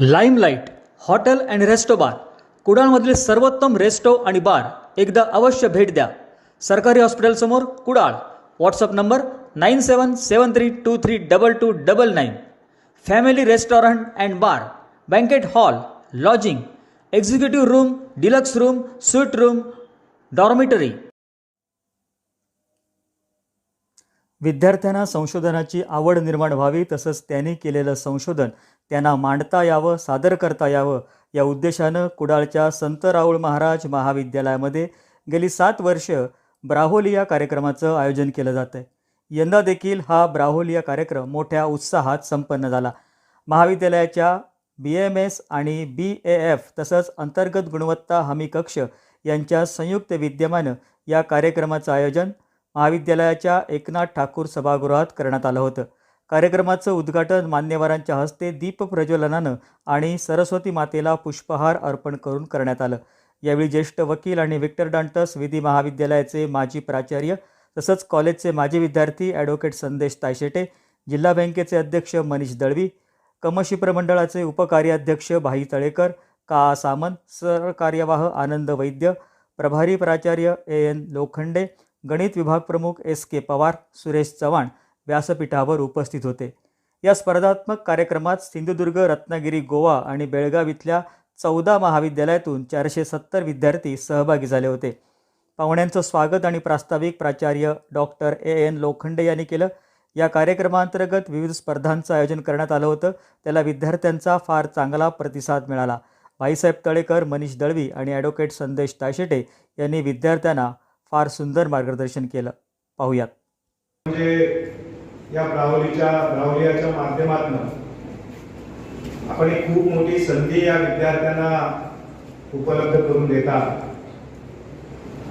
Limelight hotel and resto bar कुडाळमधील सर्वोत्तम resto आणि bar एकदा अवश्य भेट द्या. सरकारी हॉस्पिटलसमोर Kudal. WhatsApp number nine seven seven three two three double two double nine. Family restaurant and bar banquet hall lodging executive room deluxe room suite room dormitory. विद्यार्थ्यांना संशोधनाची आवड निर्माण व्हावी तसंच त्यांनी केलेलं संशोधन त्यांना मांडता यावं सादर करता यावं या उद्देशानं कुडाळच्या संत राऊळ महाराज महाविद्यालयामध्ये गेली सात वर्ष ब्राहोली या कार्यक्रमाचं आयोजन केलं जातं आहे यंदा देखील हा ब्राहोली या कार्यक्रम मोठ्या उत्साहात संपन्न झाला. महाविद्यालयाच्या बी एम एस आणि बी ए एफ तसंच अंतर्गत गुणवत्ता हमी कक्ष यांच्या संयुक्त विद्यमानं या कार्यक्रमाचं आयोजन महाविद्यालयाच्या एकनाथ ठाकूर सभागृहात करण्यात आलं होतं. कार्यक्रमाचं उद्घाटन मान्यवरांच्या हस्ते दीप प्रज्वलनानं आणि सरस्वती मातेला पुष्पहार अर्पण करून करण्यात आलं. यावेळी ज्येष्ठ वकील आणि विक्टर डांटस विधी महाविद्यालयाचे माजी प्राचार्य तसंच कॉलेजचे माजी विद्यार्थी ॲडव्होकेट संदेश तायशेटे जिल्हा बँकेचे अध्यक्ष मनीष दळवी कमशिप्र मंडळाचे उपकार्याध्यक्ष भाई तळेकर का सामंत सरकार्यवाह आनंद वैद्य प्रभारी प्राचार्य ए एन लोखंडे गणित विभाग प्रमुख एस के पवार सुरेश चव्हाण व्यासपीठावर उपस्थित होते. या स्पर्धात्मक कार्यक्रमात सिंधुदुर्ग रत्नागिरी गोवा आणि बेळगाव इथल्या चौदा महाविद्यालयातून चारशे सत्तर विद्यार्थी सहभागी झाले होते. पाहुण्यांचं स्वागत आणि प्रास्ताविक प्राचार्य डॉक्टर ए. एन. लोखंडे यांनी केलं. या कार्यक्रमांतर्गत विविध स्पर्धांचं आयोजन करण्यात आलं होतं. त्याला विद्यार्थ्यांचा फार चांगला प्रतिसाद मिळाला. भाईसाहेब तळेकर मनीष दळवी आणि ॲडव्होकेट संदेश ताशेटे यांनी विद्यार्थ्यांना फार सुंदर मार्गदर्शन केलं. पाहूयात. म्हणजे या ब्रावलीच्या ब्रावलियाच्या माध्यमातून आपण एक खूप मोठी संधी या विद्यार्थ्यांना उपलब्ध करून देतात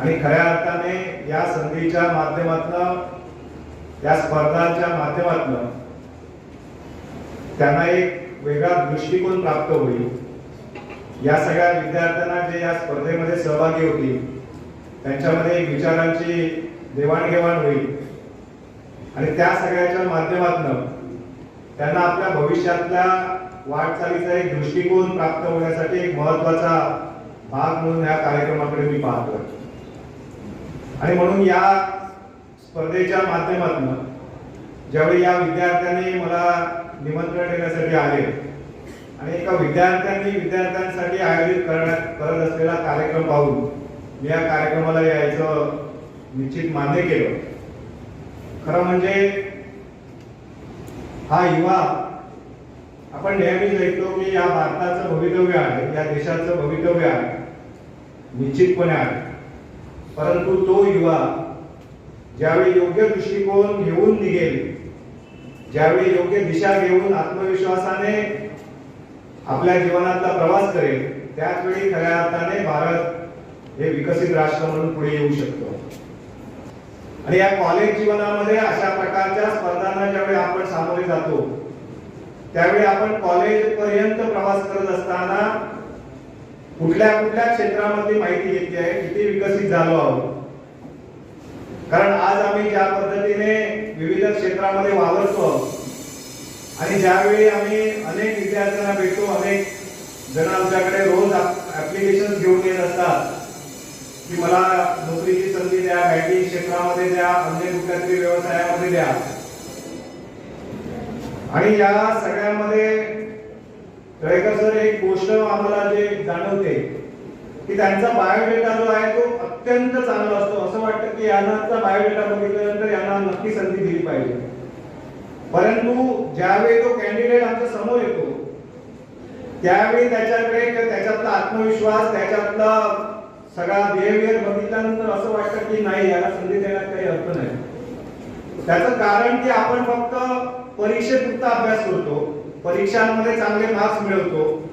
आणि खऱ्या अर्थाने या संधीच्या माध्यमातून या स्पर्धांच्या माध्यमातून त्यांना एक वेगळा दृष्टिकोन प्राप्त होईल. या सगळ्या विद्यार्थ्यांना जे या स्पर्धेमध्ये सहभागी होतील त्यांच्यामध्ये विचारांची देवाणघेवाण होईल. आणि त्या सगळ्याच्या माध्यमातून त्यांना आपल्या भविष्यातल्या वाटचालीचा एक दृष्टिकोन प्राप्त होण्यासाठी एक महत्त्वाचा भाग म्हणून या कार्यक्रमाकडे मी पाहतो आणि म्हणून या स्पर्धेच्या माध्यमातून ज्यावेळी या विद्यार्थ्यांनी मला निमंत्रण देण्यासाठी आले आणि एका विद्यार्थ्यांनी विद्यार्थ्यांसाठी आयोजित करण्यात करत असलेला कार्यक्रम पाहून मी या कार्यक्रमाला यायचं निश्चित मान्य केलं. खरं म्हणजे हा युवा आपण नेहमीच ऐकतो की या भारताचं भवितव्य आहे या देशाचं भवितव्य आहे निश्चितपणे आहे. परंतु तो युवा ज्यावेळी योग्य दृष्टिकोन घेऊन निघेल ज्यावेळी योग्य दिशा घेऊन आत्मविश्वासाने आपल्या जीवनातला प्रवास करेल त्याच वेळी खऱ्या अर्थाने भारत हे विकसित राष्ट्र म्हणून पुढे येऊ शकतो. आणि या कॉलेज जीवनामध्ये अशा प्रकारच्या स्पर्धांना ज्यावेळी आपण सामोरे जातो त्यावेळी आपण कॉलेज पर्यंत प्रवास करत असताना कुठल्या कुठल्या क्षेत्रामध्ये माहिती घेतली आहे किती विकसित झालो आहोत. कारण आज आम्ही ज्या पद्धतीने विविध क्षेत्रामध्ये वावरतो आणि ज्यावेळी आम्ही अनेक विद्यार्थ्यांना भेटतो अनेक जण आमच्याकडे रोज ऍप्लिकेशन घेऊन येत असतात की मला द्या बँकिंग क्षेत्रामध्ये द्या अन्य कुठल्या तरी व्यवसायामध्ये द्या. आणि या सगळ्यामध्ये तळेकर सर एक गोष्ट आम्हाला जे जाणवते की त्यांचा बायोडेटा जो आहे तो अत्यंत चांगला असतो. असं वाटतं की यांनाचा बायोडेटा बघितल्यानंतर यांना नक्की संधी दिली पाहिजे. परंतु ज्यावेळी तो कॅन्डिडेट आमच्यासमोर येतो त्यावेळी त्याच्याकडे त्याच्यातला आत्मविश्वास त्याच्यातला सगळा बिहेवियर बघितल्यानंतर असं वाटतं की नाही याला संधी देण्यात काही अर्थ नाही. त्याचं कारण की आपण फक्त परीक्षेपुरता अभ्यास करतो परीक्षांमध्ये चांगले मार्क्स मिळवतो.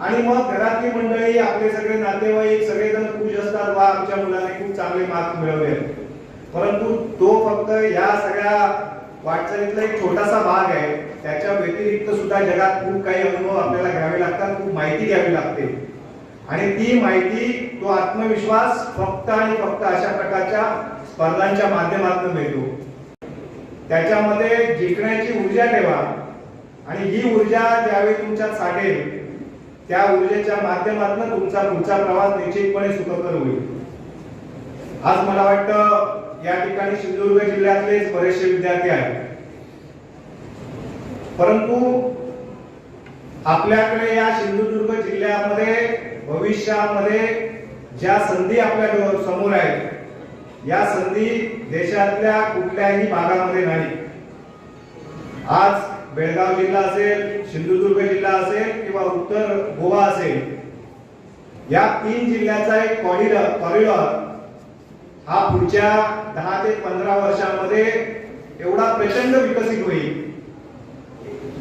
आणि मग घरातली मंडळी आपले सगळे नातेवाईक सगळेजण खुश असतात वा आमच्या मुलाने खूप चांगले मार्क्स मिळवले. परंतु तो फक्त या सगळ्या वाटचालीतला एक छोटासा भाग आहे. त्याच्या व्यतिरिक्त सुद्धा जगात खूप काही अनुभव आपल्याला घ्यावे लागतात खूप माहिती घ्यावी लागते. आणि ती माहिती तो आत्मविश्वास फक्त आणि फक्त अशा प्रकारच्या स्पर्धांच्या माध्यमातून मिळतो. त्याच्यामध्ये जिंकण्याची ऊर्जा ठेवा. आणि ही ऊर्जा ज्यावेळी तुमच्यात साठेल त्या ऊर्जेच्या माध्यमातून तुमचा पुढचा प्रवास निश्चितपणे सुखकर होईल. आज मला वाटतं या ठिकाणी सिंधुदुर्ग जिल्ह्यातलेच बरेचसे विद्यार्थी आहेत. परंतु आपल्याकडे या सिंधुदुर्ग जिल्ह्यामध्ये भविष्यामध्ये ज्या संधी आपल्यासमोर आहेत या संधी देशातल्या कुठल्याही भागामध्ये नाही. आज बेळगाव जिल्हा असेल सिंधुदुर्ग जिल्हा असेल किंवा उत्तर गोवा असेल या तीन जिल्ह्याचा एक कॉरिडॉर कॉरिडॉर हा पुढच्या दहा ते पंधरा वर्षामध्ये एवढा प्रचंड विकसित होईल.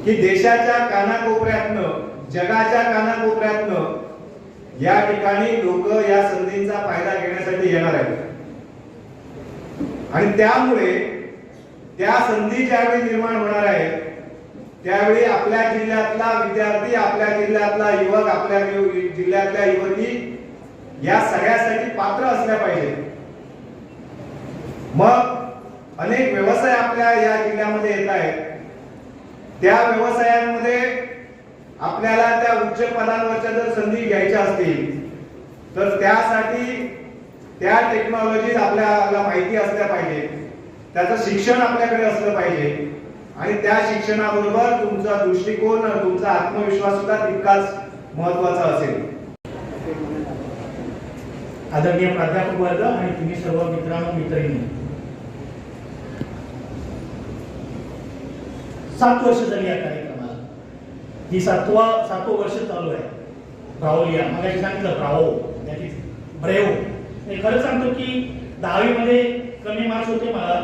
की देशाच्या कानाकोपऱ्यातनं जगाच्या कानाकोपऱ्यातनं या ठिकाणी लोक या संधींचा फायदा घेण्यासाठी येणार आहेत. आणि त्यामुळे त्या संधी ज्यावेळी निर्माण होणार आहे त्यावेळी आपल्या जिल्ह्यातला विद्यार्थी आपल्या जिल्ह्यातला युवक आपल्या जिल्ह्यातल्या युवती या सगळ्यासाठी पात्र असल्या पाहिजे मग अनेक व्यवसाय आपल्या या जिल्ह्यामध्ये येत आहेत. त्या व्यवसायांमध्ये आपल्याला त्या उच्च पदांवरच्या जर संधी घ्यायच्या असतील तर त्यासाठी त्या टेक्नॉलॉजी आपल्याला माहिती असल्या पाहिजे. त्याचं शिक्षण आपल्याकडे असलं पाहिजे. आणि त्या शिक्षणाबरोबर तुमचा दृष्टिकोन तुमचा आत्मविश्वास सुद्धा तितकाच महत्त्वाचा असेल. आदरणीय प्राध्यापक वर्ग आणि तुम्ही सर्व मित्रांनो मित्रिणी सात वर्ष झाली आता ही सातवा सातवं वर्ष चालू आहे. ब्राओलिया मला सांगितलं ब्राओ दॅट इज ब्रेव. मी खरं सांगतो की दहावीमध्ये कमी मार्क्स होते मला.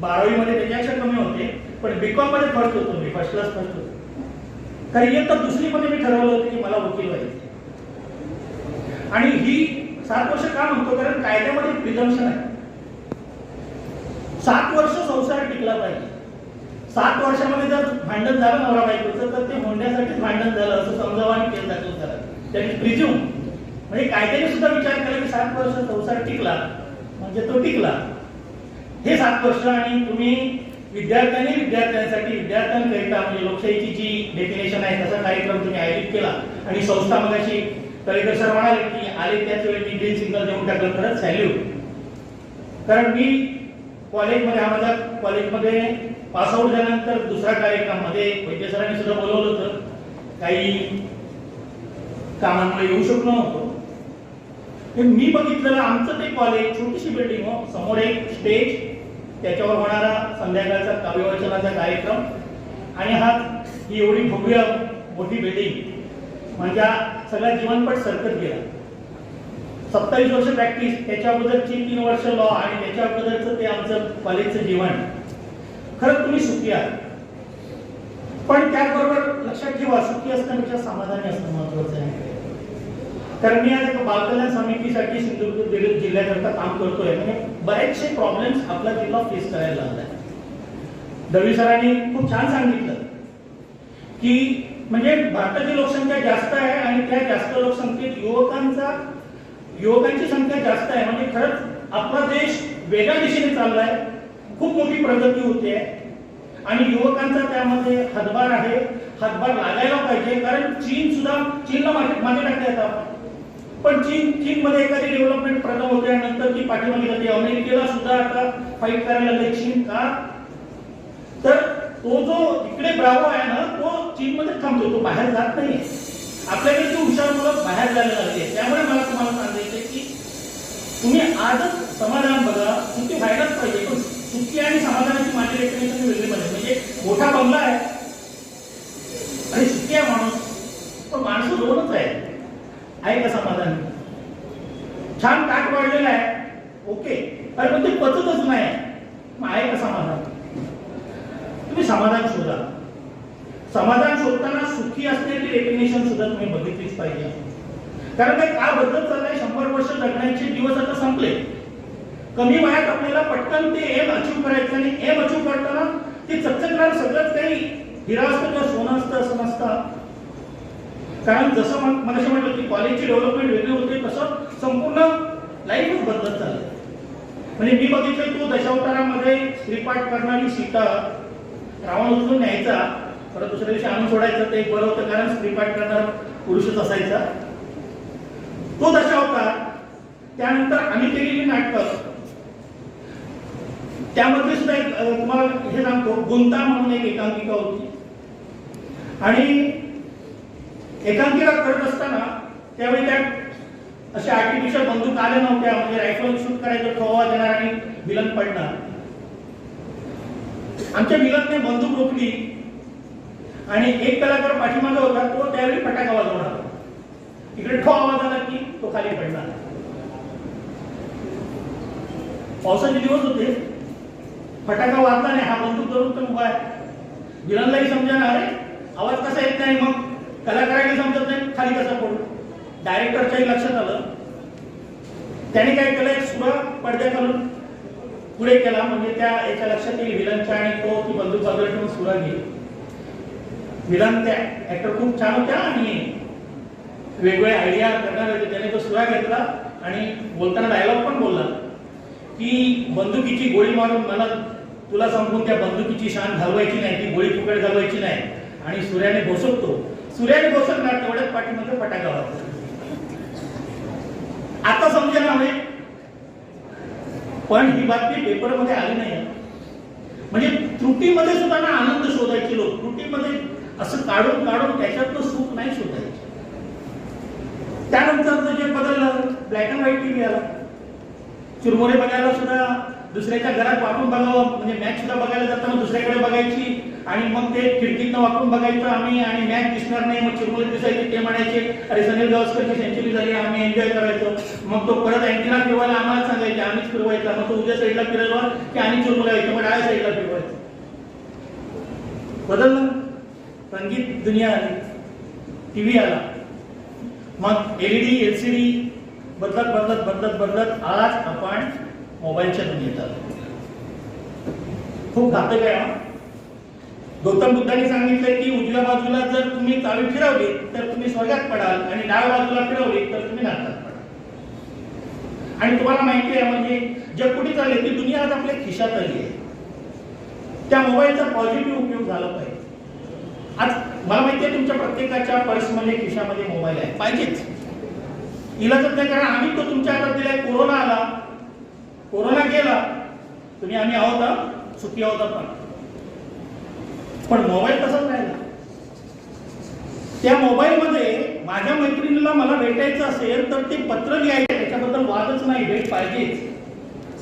बारावीमध्ये त्याच्यापेक्षा कमी होते. पण बीकॉममध्ये फर्स्ट होतो मी. फर्स्ट क्लास फर्स्ट होतो. कारण इयत्ता दुसरीमध्ये मी ठरवलं होतं की मला वकील पाहिजे आणि ही सात वर्ष का म्हणतो कारण कायद्यामध्ये प्रिझम्पशन आहे. सात वर्ष संसार टिकला पाहिजे. सात वर्षामध्ये जर भांडण झालं नवरा बायकोचं तर ते होण्यासाठीच भांडण झालं असं समजावं आणि केस दाखल करा त्यांनी म्हणजे कायद्याने सुद्धा विचार केला की सात वर्ष संसार टिकला म्हणजे तो टिकला. हे सात वर्ष आणि तुम्ही विद्यार्थ्यांनी विद्यार्थ्यांसाठी विद्यार्थ्यांकरिता म्हणजे लोकशाहीची जी डेफिनेशन आहे तसा कार्यक्रम तुम्ही आयोजित केला. आणि संस्था मगाशी तळेकर सर म्हणाले की आले त्याच वेळी मी ग्रीन सिग्नल देऊन टाकलं खरंच सॅल्यूट कारण मी कॉलेजमध्ये हा माझा कॉलेजमध्ये पासआउट झाल्यानंतर दुसऱ्या कार्यक्रमामध्ये वैद्य सरांनी सुद्धा बोलवलं होतं. काही कामांमुळे येऊ शकलो नव्हतो. मी बघितलेलं आमचं ते कॉलेज छोटीशी बिल्डिंग हो समोर एक स्टेज त्याच्यावर होणारा संध्याकाळचा काव्यवाचनाचा कार्यक्रम. आणि हा ही एवढी भव्य मोठी बिल्डिंग म्हणजे सगळा जीवनपट सरकत गेला. सत्तावीस वर्ष प्रॅक्टिस त्याच्या अगोदरची तीन वर्ष लॉ आणि त्याच्या अगोदरचं ते आमचं कॉलेजचं जीवन. खरंच तुम्ही सुखी आहात. पण त्याचबरोबर लक्षात ठेवा सुखी असताना समाधानी असणं महत्वाचं आहे. कारण मी आज एका बालकल्याण समितीसाठी सिंधुदुर्ग जिल्ह्यात- जिल्ह्याकरता काम करतोय. म्हणजे बरेचसे प्रॉब्लेम्स आपला जिल्हा फेस करायला लागलाय. दळवी सरांनी खूप छान सांगितलं की म्हणजे भारताची लोकसंख्या जास्त आहे आणि त्या जास्त लोकसंख्येत युवकांचा युवकांची संख्या जास्त आहे. म्हणजे खरंच आपला देश वेगळ्या दिशेने चाललाय. खूप मोठी प्रगती होते. आणि युवकांचा त्यामध्ये हातभार आहे. हातभार लागायला पाहिजे. कारण चीन सुद्धा चीनला मागे मागे टाकले आता पण चीन चीन मध्ये एखादी डेव्हलपमेंट प्रथम होते आणि नंतर ती पाठीमागे जाते. अमेरिकेला सुद्धा आता फाईट करायला लागले. चीन का? तर तो जो इकडे ब्रावो आहे ना तो चीन मध्ये थांबतो तो बाहेर जात नाही आपल्याकडे ती हुशार मुलं बाहेर जायला लागते त्यामुळे मला तुम्हाला सांगायचं की तुम्ही आजच समाधान बघा. तुमची व्हायलाच पाहिजे. सुखी आणि समाधानाची माझी डेफिनेशन वेगळी पाहिजे. म्हणजे मोठा बंगला आहे. आणि सुखी आहे माणूस. पण माणसं दोनच आहे. आहे का समाधान? छान ताट वाढलेलं आहे. ओके. अरे पण ते पचतच नाही. मग आहे का समाधान? तुम्ही समाधान शोधा. समाधान शोधताना सुखी असण्याची डेफिनेशन सुद्धा तुम्ही बघितलीच पाहिजे. कारण काय का बदलत चाललाय. शंभर वर्ष जगण्याचे दिवस आता संपले. कमी वयात आपल्याला पटकन ते एम अचीव करायचं आणि एम अचीव करताना ते चकचकणार सगळंच काही हिरा असतं किंवा सोनं असतं असं नसतं. कारण जसं मला म्हटलं की कॉलेजची डेव्हलपमेंट वेगळी होते तसं संपूर्ण लाईफच बदलत झालं म्हणजे मी बघितलं तो दशावतारामध्ये श्रीपाठ करणारी सीता रावण उचलून न्यायचा परत दुसऱ्या दिवशी आणून सोडायचं ते बरं होतं कारण स्त्री पाठ पुरुषच असायचा. तो दशावतार त्यानंतर आम्ही केलेली नाटकं त्यामध्ये सुद्धा एक तुम्हाला हे सांगतो गुंता म्हणून एक एकांकिका होती. आणि एकांकिका करत असताना त्यावेळी त्या असे आर्टिफिशियल बंदूक आल्या नव्हत्या म्हणजे रायफल शूट करायचं ठोवा आवाज येणार आणि विलन पडणार. आमच्या विलनने बंदूक रोखली आणि एक कलाकार पाठीमागे होता तो त्यावेळी फटाका वाजवणार इकडे ठो आवाज आला की तो खाली पडणार पावसाचे दिवस होते. फटाका वाजला नाही हा बंदूक धरून तर उभा आहे. विलनलाही समजा अरे आवाज कसा येत नाही मग? कलाकारांनी समजत नाही खाली कसा पडू? डायरेक्टरच्याही लक्षात आलं. त्याने काय केलं एक सुरा पडद्या घालून पुढे केला. म्हणजे त्या याच्या लक्षात येईल विलनच्या आणि तो ती बंदूक बाजूला ठेवून सुरा घेईल विलन त्या ऍक्टर खूप छान होत्या आणि वेगवेगळ्या आयडिया करणार होते. त्याने तो सुरा घेतला आणि बोलताना डायलॉग पण बोलला. की बंदुकीची गोळी मारून मला तुला सांगून त्या बंदुकीची शान घालवायची नाही ती गोळी फुकट घालवायची नाही. आणि सूर्याने घोसकतो सूर्याने घोसकणार तेवढ्याच पाठीमध्ये फटाका वाजतो. आता समजेल ना पण ही बातमी पेपरमध्ये आली नाही. म्हणजे त्रुटीमध्ये सुद्धा ना आनंद शोधायचे लोक. त्रुटीमध्ये असं काढून काढून त्याच्यातलं सुख नाही शोधायचे. त्यानंतर जे बदललं ब्लॅक अँड व्हाईट टीव्ही आला. चिरमुरे बघायला सुद्धा दुसऱ्याच्या घरात वाकून बघावं. म्हणजे मॅच सुद्धा बघायला जाताना दुसऱ्याकडे बघायची. आणि मग ते खिडकीतनं वाकून बघायचं आम्ही आणि मॅच दिसणार नाही. मग चिरमुले दिसायचे ते म्हणायचे अरे सनील गावस्करची सेंचुरी झाली आम्ही एन्जॉय करायचो. मग तो परत अँटीना फिरवायला आम्हाला सांगायचे आम्हीच फिरवायचा. मग तो उद्या साईडला फिरवला की आम्ही चिरमुला यायचं मग डाव्या साईडला फिरवायचं. बदललं. संगीत दुनिया आली. टीव्ही आला. मग एलईडी एलसीडी बदलत बदलत बदलत बदलत आज आपण मोबाईलच्या दुनियेत आलो खूप घातक आहे गौतम बुद्धांनी सांगितलंय की उजव्या बाजूला जर तुम्ही चावी फिरवली तर तुम्ही स्वर्गात पडाल आणि डाव्या बाजूला फिरवली तर तुम्ही नरकात पडाल. आणि तुम्हाला माहिती आहे म्हणजे जग कुठे चालले ती दुनिया आज आपल्या खिशात आली आहे. त्या मोबाईलचा पॉझिटिव्ह उपयोग झाला पाहिजे. आज मला माहिती आहे तुमच्या प्रत्येकाच्या पर्समध्ये खिशामध्ये मोबाईल आहे. पाहिजेच. इलाजच नाही कारण आम्ही तो तुमच्या हातात दिलाय कोरोना आला. कोरोना गेला तुम्ही आम्ही आहोत सुखी आहोत आपण. पण मोबाईल तसाच राहिला? त्या मोबाईलमध्ये माझ्या मैत्रिणीला मला भेटायचं असेल तर ते पत्र लिहायचं त्याच्याबद्दल वादच नाही भेट पाहिजेच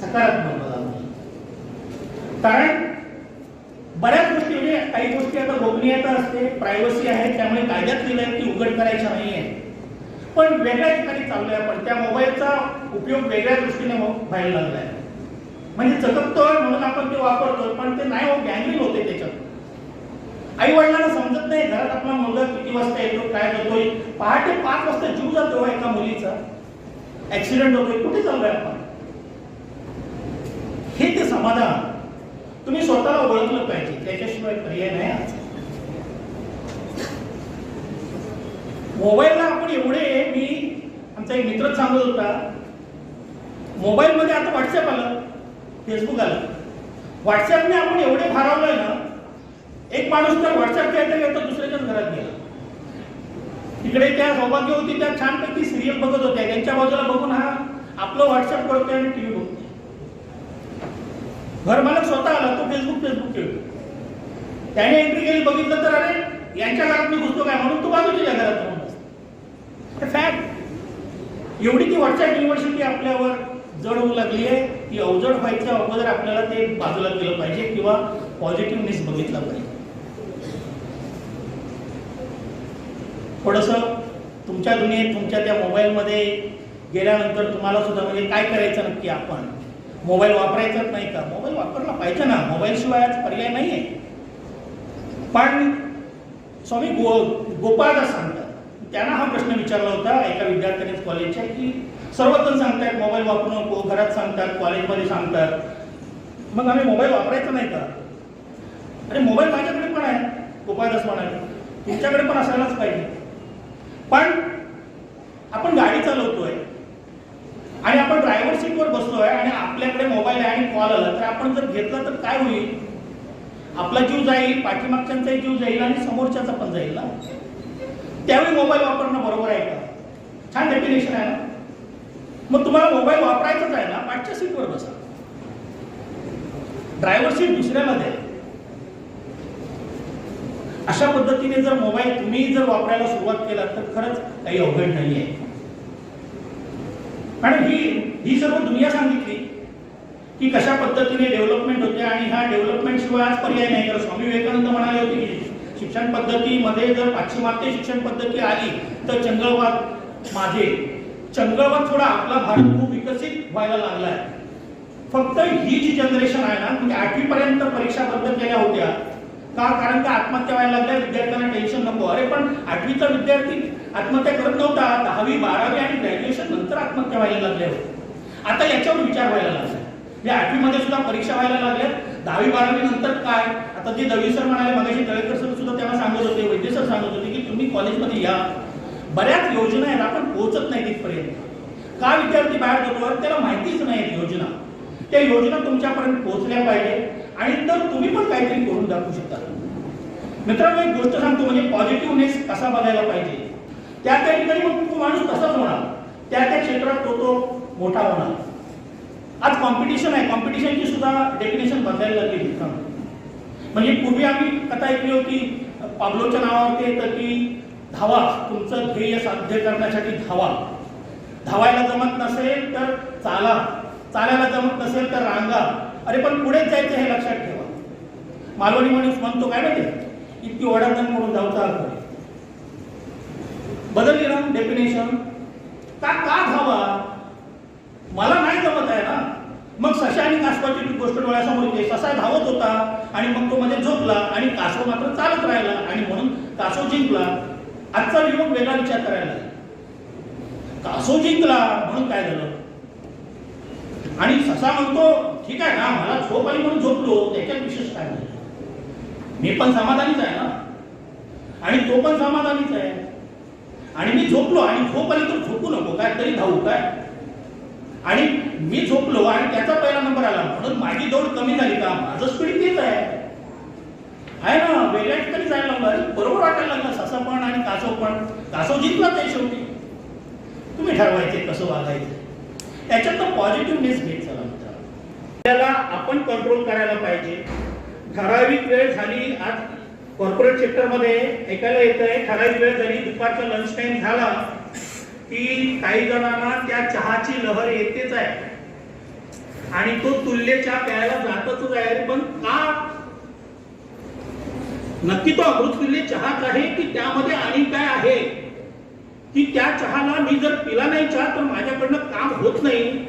सकारात्मक बदल कारण बऱ्याच गोष्टी म्हणजे काही गोष्टी आता गोपनीयता असते प्रायव्हसी आहे त्यामुळे कायद्यात लिहिलं की उघड करायच्या नाहीये. पण वेगळ्या ठिकाणी चाललोय आपण. त्या मोबाईलचा उपयोग वेगळ्या दृष्टीने व्हायला लागलाय. म्हणजे चकपतोय म्हणून आपण ते वापरतोय पण ते नाही हो गँगरिंग होते त्याच्यात. आई वडिलांना समजत नाही घरात आपला मुलगा किती वाजता येतो काय करतोय पहाटे पाच वाजता जीव जातो हो एका मुलीचा. ऍक्सिडेंट होतोय कुठे चाललोय आपण? हे ते समाधान. तुम्ही स्वतःला ओळखलं पाहिजे त्याच्याशिवाय पर्याय नाही आज. मोबाईलला आपण एवढे मी आमचा एक मित्रच सांगत होता. मोबाईलमध्ये आता व्हॉट्सअप आलं फेसबुक आलं. व्हॉट्सअपने आपण एवढे भारावलंय ना एक माणूस तर व्हॉट्सअप खेळता खेळता दुसऱ्याच्याच घरात गेला. तिकडे त्या सौभाग्य होती त्या छानपैकी सिरियल बघत होत्या. त्यांच्या बाजूला बघून हा आपलं व्हॉट्सअप करतोय आणि टीव्ही बघतोय. घरमालक स्वतः आला तो फेसबुक फेसबुक खेळतो. त्याने एंट्री केली बघितलं तर अरे यांच्या घरात मी घुसतो काय? म्हणून तो बाजूच्या घरात राहून फॅक्ट एवढी ती व्हॉट्सअप युनिव्हर्सिटी आपल्यावर जड होऊ लागली आहे ती अवजड व्हायच्या अगोदर आपल्याला ते बाजूला केलं पाहिजे किंवा पॉझिटिव्हनेस बघितला पाहिजे. थोडस तुमच्या दुनियेत तुमच्या त्या मोबाईलमध्ये गेल्यानंतर तुम्हाला सुद्धा म्हणजे काय करायचं नक्की आपण? मोबाईल वापरायचाच नाही का? मोबाईल वापरला पाहिजे ना. मोबाईल शिवाय आज पर्याय नाही आहे पण स्वामी गो गोपाळदास सांगतात त्यांना हा प्रश्न विचारला होता एका विद्यार्थ्याने कॉलेजच्या की सर्वजण सांगतात मोबाईल वापरू नको घरात सांगतात कॉलेजमध्ये सांगतात. मग आम्ही मोबाईल वापरायचा नाही का? अरे मोबाईल माझ्याकडे पण आहे गोपाळदास म्हणाले. तुमच्याकडे पण असायलाच पाहिजे. पण आपण गाडी चालवतोय आणि आपण ड्रायव्हर सीटवर बसलोय आणि आपल्याकडे मोबाईल आहे आणि कॉल आला तर आपण जर घेतला तर काय होईल? आपला जीव जाईल पाठीमागच्यांचाही जीव जाईल आणि समोरच्याचा पण जाईल ना? त्यावेळी मोबाईल वापरणं बरोबर आहे का? छान डेफिनेशन आहे ना? मग तुम्हाला मोबाईल वापरायचाच आहे ना मागच्या सीटवर बसा. ड्रायव्हर सीट दुसऱ्यामध्ये अशा पद्धतीने जर मोबाईल तुम्ही जर वापरायला सुरुवात केला तर खरंच काही अवघड नाही आहे. आणि ही ही सर्व दुनिया सांगितली की कशा पद्धतीने डेव्हलपमेंट होते आणि हा डेव्हलपमेंट शिवाय आज पर्याय नाही. कारण स्वामी विवेकानंद म्हणाले होते की शिक्षण पद्धतीमध्ये जर पाश्चिमात्य शिक्षण पद्धती आली तर चंगळवाद माझे. चंगळवाद थोडा आपला भारत खूप विकसित व्हायला लागलाय. फक्त ही जी जनरेशन आहे ना म्हणजे आठवी पर्यंत परीक्षा बंद केल्या होत्या. का? कारण का आत्महत्या व्हायला लागल्या? विद्यार्थ्यांना टेन्शन नको. अरे पण आठवीचा विद्यार्थी आत्महत्या करत नव्हता. दहावी बारावी आणि ग्रॅज्युएशन नंतर आत्महत्या व्हायला लागल्या. होत्या आता याच्यावर विचार व्हायला लागला म्हणजे आठवीमध्ये सुद्धा परीक्षा व्हायला लागल्या दहावी बारावी नंतर काय? आता जे दळवी सर म्हणाले मगाशी दळेकर सर तेव्हा सांगत होते वैद्य सर सांगत होते की तुम्ही कॉलेजमध्ये या. बऱ्याच योजना आहेत आपण पोहोचत नाही तिथपर्यंत. का विद्यार्थी बाहेर जातो? त्याला माहितीच नाही आहेत योजना. त्या योजना तुमच्यापर्यंत पोहोचल्या पाहिजे. आणि तर तुम्ही पण काहीतरी करून दाखवू शकता. मित्रांनो एक गोष्ट सांगतो म्हणजे पॉझिटिव्हनेस कसा बघायला पाहिजे? त्या त्या ठिकाणी मग तो माणूस तसाच होणार. त्या त्या क्षेत्रात तो तो मोठा होणार. आज कॉम्पिटिशन आहे. कॉम्पिटिशनची सुद्धा डेफिनेशन बदलायला लागली मित्रांनो. म्हणजे पूर्वी आम्ही कथा ऐकली होती पाबलोच्या नावावरती येतं की धावा तुमचं ध्येय साध्य करण्यासाठी धावा. धावायला जमत नसेल तर चाला. चालायला जमत नसेल तर रांगा. अरे पण पुढेच जायचं हे लक्षात ठेवा. मालवणी माणूस म्हणतो काय माहिती? इतकी ओढाधन म्हणून जाऊचा अर्थ बदलली ना डेफिनेशन का का धावा? मला नाही जमत आहे ना. मग सशा आणि कासवाची गोष्ट डोळ्यासमोर येते ससा धावत होता आणि मग तो मध्ये झोपला आणि कासव मात्र चालत राहिला आणि म्हणून कासव जिंकला. आजचा युवक वेगळा विचार करायला कासव जिंकला म्हणून काय झालं? आणि ससा म्हणतो ठीक आहे ना मला झोप आली म्हणून झोपलो त्याच्यात विशेष काय नाही. मी पण समाधानीच आहे ना? आणि तो पण समाधानीच आहे. आणि मी झोपलो आणि झोप आली तर झोपू नको काय तरी धावू काय? आणि मी झोपलो आणि त्याचा पहिला नंबर आला. म्हणून माझी दौड कमी झाली का? माझं स्पीड तेच आहे. आहे ना? वेगळ्या ठिकाणी जायला लागलं. बरोबर वाटायला लागलं. ससा पण आणि कासव पण. कासव जिंकलाच ते शेवटी. तुम्ही ठरवायचे कसं वागायचं? त्याच्यात पॉझिटिव्हनेस घेत चला आपल्याला त्याला आपण कंट्रोल करायला पाहिजे. ठराविक वेळ झाली. आज कॉर्पोरेट सेक्टरमध्ये ऐकायला येत आहे ठराविक वेळ झाली. दुपारचा लंच टाइम झाला. की काही जणांना त्या चहाची लहर येतेच आहे. आणि तो तुल्य चहा प्यायला जातच आहे पण का? नक्की तो अमृततुल्य चहाच आहे की त्यामध्ये आणि काय आहे? की त्या चहाला मी जर पिला नाही चहा तर माझ्याकडनं काम होत नाही.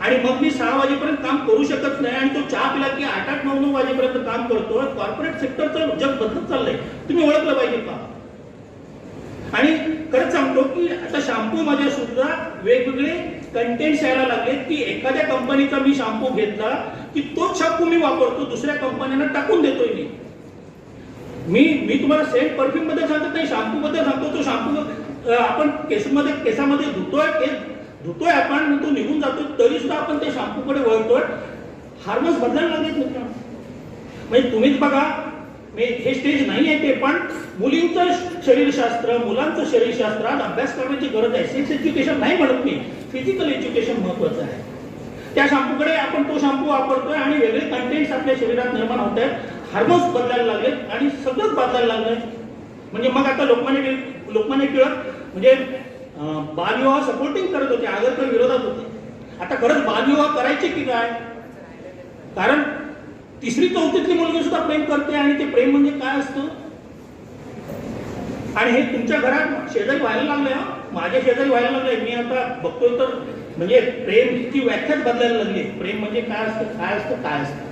आणि मग मी सहा वाजेपर्यंत काम करू शकत नाही आणि तो चहा पिला की आठ आठ नऊ नऊ वाजेपर्यंत काम करतो. कॉर्पोरेट सेक्टरचं जग बदलत चाललंय. तुम्ही ओळखलं पाहिजे का? आणि खरंच सांगतो की आता शॅम्पू मध्ये सुद्धा वेगवेगळे कंटेंट्स यायला लागले की एखाद्या कंपनीचा मी शॅम्पू घेतला की तोच शॅम्पू मी वापरतो दुसऱ्या कंपन्यांना टाकून देतोय मी. मी मी तुम्हाला सेंट परफ्यूमबद्दल सांगत नाही शॅम्पू बद्दल सांगतो तो शॅम्पू आपण केसमध्ये केसामध्ये धुतोय केस धुतोय आपण तो निघून जातो तरी सुद्धा आपण त्या शॅम्पूकडे वळतोय. हार्मोन्स बदलायला लागेल म्हणजे तुम्हीच बघा हे स्टेज नाही आहे ते पण मुलींचं शरीरशास्त्र मुलांचं शरीरशास्त्र अभ्यास करण्याची गरज आहे. सेक्स एज्युकेशन नाही म्हणत मी. फिजिकल एज्युकेशन महत्वाचं आहे. त्या शॅम्पूकडे आपण तो शॅम्पू वापरतोय आणि वेगळे कंटेंट्स आपल्या शरीरात निर्माण होत आहेत हार्मोन्स बदलायला लागलेत आणि सगळंच बदलायला लागलंय. म्हणजे मग आता लोकमान्य लोकमान्य टिळक म्हणजे बालविवाह सपोर्टिंग करत होते आगरकर विरोधात होते. आता खरंच बालविवाह करायचे की काय? कारण तिसरी चौथीतली मुलगी सुद्धा प्रेम करते आणि ते प्रेम म्हणजे काय असतं? आणि हे तुमच्या घरात शेजारी व्हायला लागलंय हा. माझ्या शेजारी व्हायला लागलंय. मी आता बघतोय तर म्हणजे प्रेम इतकी व्याख्याच बदलायला लागली. प्रेम म्हणजे काय असतं? काय असतं? काय असतं?